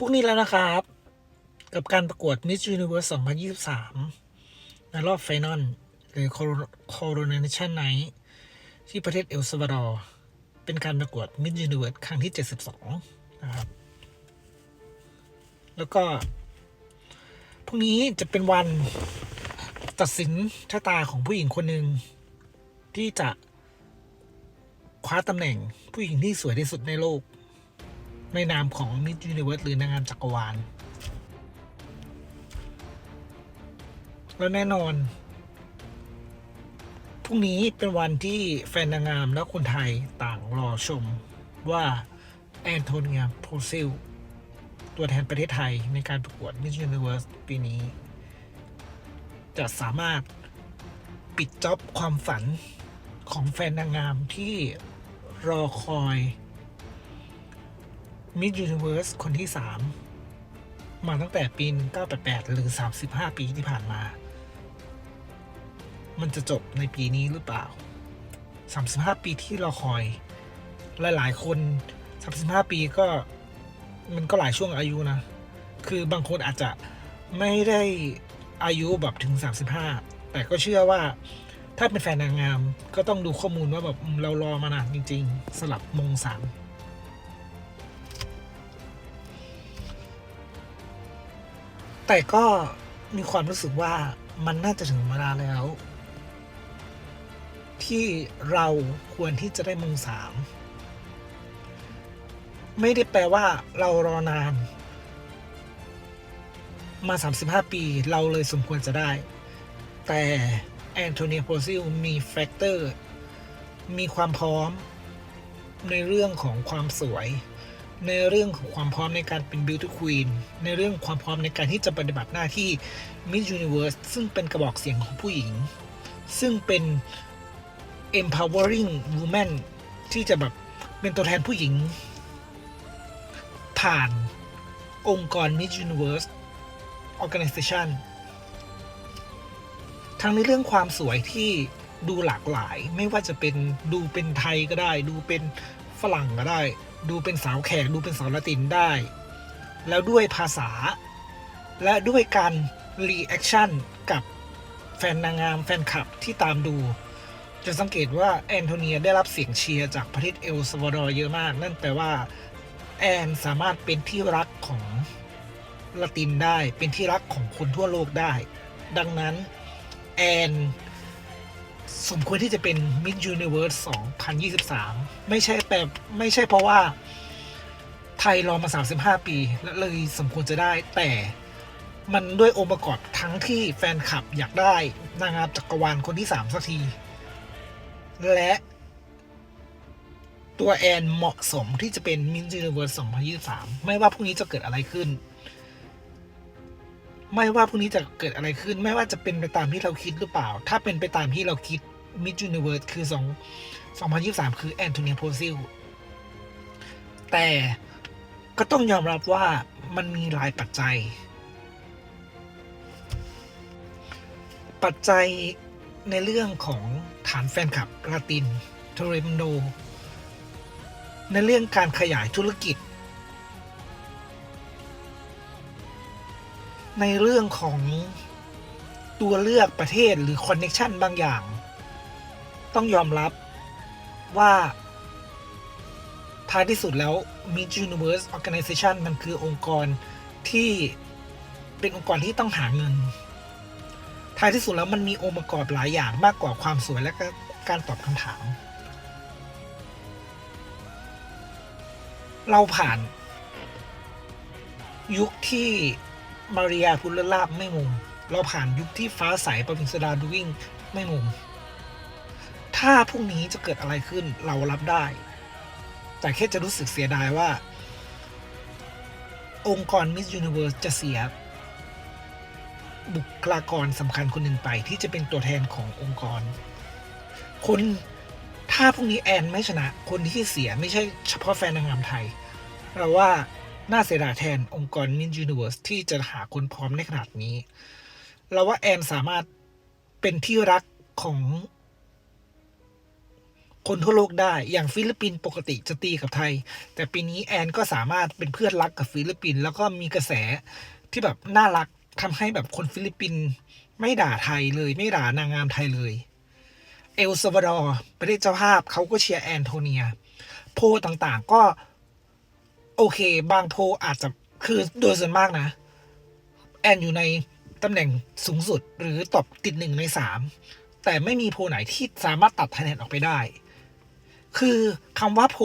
พรุ่งนี้แล้วนะครับ กับการประกวด Miss Universe 2023 ในรอบไฟนอลหรือ Coronation Night ที่ประเทศเอลซัลวาดอร์ เป็นการประกวด Miss Universe ครั้งที่ 72 นะครับ แล้วก็พรุ่งนี้จะเป็นวันตัดสินชะตาของผู้หญิงคนหนึ่งที่จะคว้าตำแหน่งผู้หญิงที่สวยที่สุดในโลก ในนามของ Miss Universe หรือนางงามจักรวาล แล้วแน่นอน พรุ่งนี้เป็นวันที่แฟนนางงามและคนไทยต่างรอชมว่า แอนโทเนียโพซิล ตัวแทนประเทศไทยในการประกวด Miss Universe ปีนี้ จะสามารถปิดจ็อบความฝันของแฟนนางงามที่รอคอย Miss Universe คนที่ 3 มาตั้งแต่ปี 1988 หรือ 35 ปีที่ผ่านมา มันจะจบในปีนี้หรือเปล่า 35 ปีที่เราคอย หลาย ๆ คน 35 ปีก็มันก็หลายช่วงอายุนะ คือบางคนอาจจะไม่ได้อายุแบบถึง 35 แต่ก็เชื่อว่าถ้าเป็นแฟนนางงามก็ต้องดูข้อมูลว่าแบบเรารอมานานจริง ๆ สลับมงสาม แต่ก็มีความรู้สึกว่ามันน่าจะถึงเวลาแล้ว ที่เราควรที่จะได้มงสามไม่ได้แปลว่าเรารอนาน มา 35 ปีเราเลยสมควรจะได้ แต่แอนโทเนียโพซิลมีแฟกเตอร์ มีความพร้อมในเรื่องของความสวย ในเรื่องของความพร้อมในการเป็น Beauty Queen ในเรื่องความพร้อมในการที่จะปฏิบัติหน้าที่ Miss Universe ซึ่งเป็นกระบอกเสียงของผู้หญิง ซึ่งเป็น empowering woman ที่จะแบบเป็นตัวแทนผู้หญิง ผ่านองค์กร Miss Universe Organization ทั้งในเรื่องความสวยที่ดูหลากหลาย ไม่ว่าจะเป็นดูเป็นไทยก็ได้ ดูเป็นฝรั่งก็ได้ ดูเป็นสาวแขกดูเป็นสาวละตินได้ แล้วด้วยภาษา และด้วยการรีแอคชั่นกับแฟนนางงามแฟนคลับที่ตามดู จะสังเกตว่าแอนโทเนียได้รับเสียงเชียร์จากประเทศเอลซัลวาดอร์เยอะมาก นั่นแปลว่า แอนสามารถเป็นที่รักของละตินได้เป็นที่รักของคนทั่วโลกได้ ดังนั้น แอน สมควรที่จะเป็น Miss Universe 2023 ไม่ใช่แต่ไม่ใช่เพราะว่าไทยรอมา 35 ปี และเลยสมควรจะได้แต่มันด้วยองค์ประกอบทั้งที่แฟนคลับอยากได้นางงามจักรวาลคนที่ 3 สักที และตัวแอนเหมาะสมที่จะเป็น Miss Universe 2023 ไม่ว่าพรุ่งนี้จะเกิดอะไรขึ้น ไม่ว่าพรุ่งนี้จะเกิดอะไรขึ้น ไม่ว่าจะเป็นไปตามที่เราคิดหรือเปล่า ถ้าเป็นไปตามที่เราคิด Miss Universe คือ2 2023 คือแอนโทเนียโพซิลแต่ก็ต้องยอมรับว่ามันมีหลายปัจจัย ปัจจัยในเรื่องของฐานแฟนคลับลาตินโทเรมโดในเรื่องการขยายธุรกิจ ในเรื่องของตัวเลือกประเทศหรือคอนเน็ชันบางอย่าง ต้องยอมรับว่า ท้ายที่สุดแล้ว Miss Universe Organization มันคือองค์กรที่เป็นองค์กรที่ต้องหาเงิน ท้ายที่สุดแล้วมันมีองค์ประกอบหลายอย่างมากกว่าความสวยและก็การตอบคำถาม เราผ่านยุคที่ มาริยาพุลลาบไม่มุงเราผ่านยุคที่ฟ้าใสประวิงสดาดูวิ่งไม่มุงถ้าพรุ่งนี้จะเกิดอะไรขึ้นเรารับได้ แต่แค่จะรู้สึกเสียดายว่า องค์กร Miss Universe จะเสีย บุคลากรสำคัญคนหนึ่งไปที่จะเป็นตัวแทนขององค์กร คนถ้าพรุ่งนี้แอนไม่ชนะ คนที่เสียไม่ใช่เฉพาะแฟนนางงามไทย เราว่า น่าเสียดายแทนองค์กร Miss Universe ที่จะหาคนพร้อมในขนาดนี้ เราว่าแอนสามารถเป็นที่รักของคนทั่วโลกได้อย่างฟิลิปปินส์ปกติจะตีกับไทย แต่ปีนี้แอนก็สามารถเป็นเพื่อนรักกับฟิลิปปินส์แล้วก็มีกระแสที่แบบน่ารักทำให้แบบคนฟิลิปปินส์ไม่ด่าไทยเลย ไม่ด่านางงามไทยเลย เอลซาวาดอร์ประเทศเจ้าภาพเขาก็เชียร์แอนโทเนีย โพลต่างๆ ก็ โอเค บางโพอาจจะคือโดยส่วนมากนะ แอนอยู่ในตำแหน่งสูงสุดหรือตอบติดหนึ่งในสามแต่ไม่มีโพไหนที่สามารถตัดคะแนนออกไปได้ คือคำว่าโพ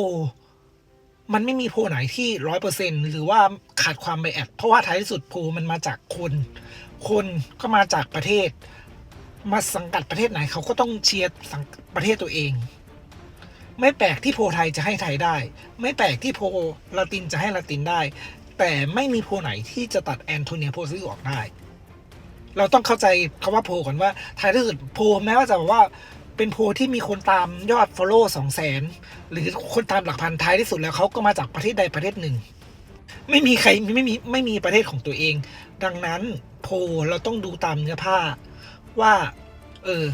มันไม่มีโพไหนที่ร้อยเปอร์เซ็นหรือว่าขาดความไบแอดเพราะว่าท้ายที่สุดโพมันมาจากคน คนก็มาจากประเทศ มาสังกัดประเทศไหนเขาก็ต้องเชียร์สังประเทศตัวเอง ไม่แปลกที่โพไทยจะให้ไทยได้ ไม่แปลกที่โพละตินจะให้ละตินได้ แต่ไม่มีโพไหนที่จะตัดแอนโทเนียโพซิลออกได้ เราต้องเข้าใจคำว่าโพก่อนว่าท้ายที่สุดโพแม้ว่าจะบอกว่าเป็นโพที่มีคนตามยอด follow สองแสนหรือคนตามหลักพันท้ายที่สุดแล้วเขาก็มาจากประเทศใดประเทศหนึ่ง ไม่มีใครไม่มีไม่มีประเทศของตัวเอง ดังนั้นโพเราต้องดูตามเนื้อผ้าว่า เออ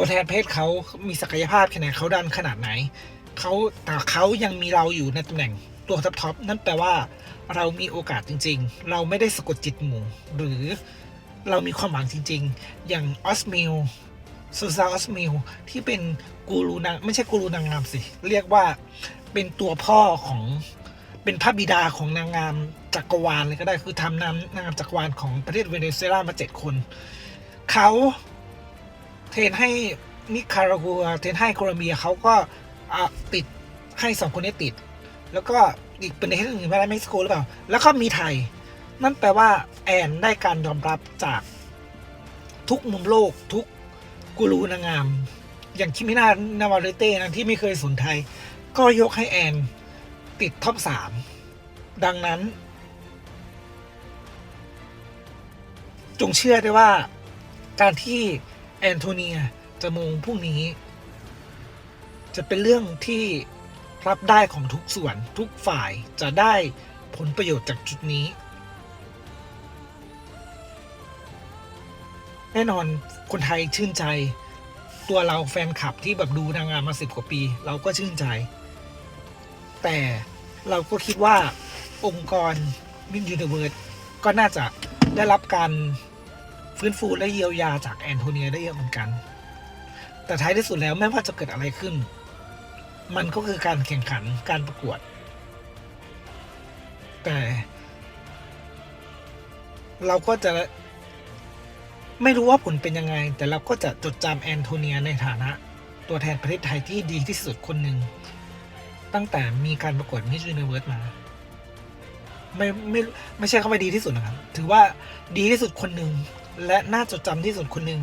ตัวแทนเทศเขามีศักยภาพแค่ไหนเขาดันขนาดไหนเขาแต่เขายังมีเราอยู่ในตำแหน่งตัวท็อปทอปนั่นแปลว่า เรามีโอกาสจริง ๆ เราไม่ได้สะกดจิตหมู่ หรือเรามีความหวังจริง ๆ อย่างออสมิลซูซาออสมิลที่เป็นกูรูนางไม่ใช่กูรูนางงามสิ เรียกว่าเป็นตัวพ่อของเป็นพระบิดาของนางงามจักรวาลเลยก็ได้คือทำนางนางงามจักรวาลของประเทศเวเนซุเอลามาเจ็ดคน เขา เทรนให้นิคารากัวเทรนให้โคลอมเบียเขาก็ติดให้สองคนนี้ติด แล้วก็อีกเป็นประเทศอื่นไม่ได้เม็กซิโกหรือเปล่า แล้วก็มีไทย นั่นแปลว่าแอนได้การยอมรับจากทุกมุมโลกทุกกูรูนางงาม อย่างคิมินานาวาเรเต้นะที่ไม่เคยสนไทย ก็ยกให้แอนติดท็อปสามดังนั้น จงเชื่อได้ว่าการที่ แอนโทเนียจะมงพรุ่งนี้ จะเป็นเรื่องที่รับได้ของทุกส่วนทุกฝ่ายจะได้ผลประโยชน์จากจุดนี้ แน่นอนคนไทยชื่นใจ ตัวเราแฟนคลับที่แบบดูนางงามมาสิบกว่าปี เราก็ชื่นใจ แต่เราก็คิดว่าองค์กรมินยูนิเวิร์สก็น่าจะได้รับการ ฟื้นฟูและเยียวยาจากแอนโทเนียได้เยอะเหมือนกัน แต่ท้ายที่สุดแล้วไม่ว่าจะเกิดอะไรขึ้น มันก็คือการแข่งขันการประกวด แต่ เราก็จะไม่รู้ว่าผลเป็นยังไง แต่เราก็จะจดจำแอนโทเนียในฐานะ ตัวแทนประเทศไทยที่ดีที่สุดคนหนึ่ง ตั้งแต่มีการประกวดมิส s u น i เวิร์สมาไม่ไม่ไม่ใช่คำว่าดีที่สุดนะครับ ถือว่าดีที่สุดคนหนึ่ง และน่าจดจำที่สุดคนหนึ่ง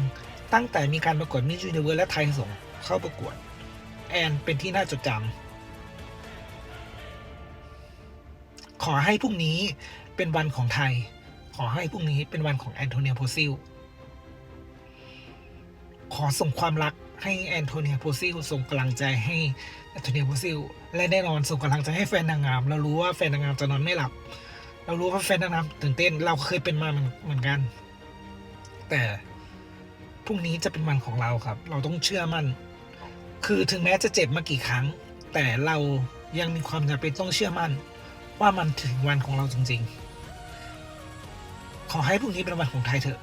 ตั้งแต่มีการประกวดมิส s u น i เวิร์สและไทยส่งเข้าประกวด แอนเป็นที่น่าจดจำขอให้พรุ่งนี้เป็นวันของไทย ขอให้พรุ่งนี้เป็นวันของแอนโทเนียโพซิลขอส่งความรักให้แอนโทเนียโพซิลส่งกำลังใจให้แอนโทเนียโพซิลและแน่นอนส่งกำลังใจให้แฟนนางงาม เรารู้ว่าแฟนนางงามจะนอนไม่หลับ เรารู้ว่าแฟนนางงามตื่นเต้น เราเคยเป็นมาเหมือนกัน แต่พรุ่งนี้จะเป็นวันของเราครับ เราต้องเชื่อมั่น คือถึงแม้จะเจ็บมากี่ครั้ง แต่เรายังมีความจำเป็นต้องเชื่อมั่น ว่ามันถึงวันของเราจริง ๆ ขอให้พรุ่งนี้เป็นวันของไทยเถอะ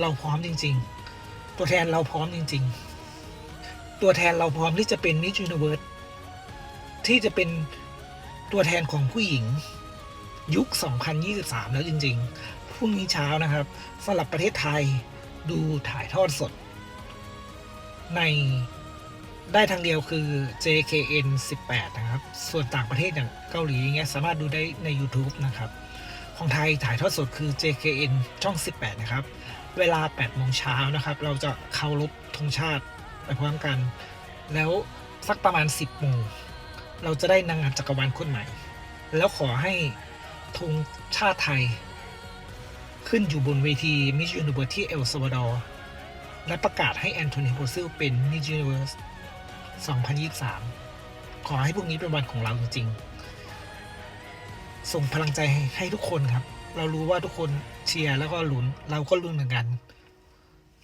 เราพร้อมจริง ๆ ตัวแทนเราพร้อมจริง ๆ ตัวแทนเราพร้อมที่จะเป็นมิจูนเวิร์สที่จะเป็นตัวแทนของผู้หญิงยุค 2023 แล้วจริง ๆ พรุ่งนี้เช้านะครับสำหรับประเทศไทยดูถ่ายทอดสด ในได้ทางเดียวคือ JKN 18 นะครับ ส่วนต่างประเทศอย่างเกาหลีอย่างเงี้ยสามารถดูได้ใน YouTube นะครับ ของไทยถ่ายทอดสดคือ JKN ช่อง 18 นะครับ เวลา 8 โมงเช้านะครับ เราจะเคารพธงชาติไปพร้อมกัน แล้วสักประมาณ 10 โมง เราจะได้นางงามจักรวาลคนใหม่ แล้วขอให้ธงชาติไทย ขึ้นอยู่บนเวที Miss Universe ที่เอลซาวาดอร์และประกาศให้แอนโทนีโพซิลเป็น Miss Universe 2023 ขอให้พวกนี้เป็นวันของเราจริงๆ ส่งพลังใจให้ให้ทุกคนครับ เรารู้ว่าทุกคนเชียร์แล้วก็ลุ้น เราก็ลุ้นเหมือนกัน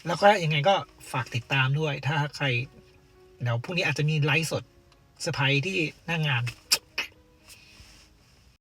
แล้วก็ยังไงก็ฝากติดตามด้วย ถ้าใคร เดี๋ยวพรุ่งนี้อาจจะมีไลฟ์สดเซอร์ไพรส์ที่หน้างาน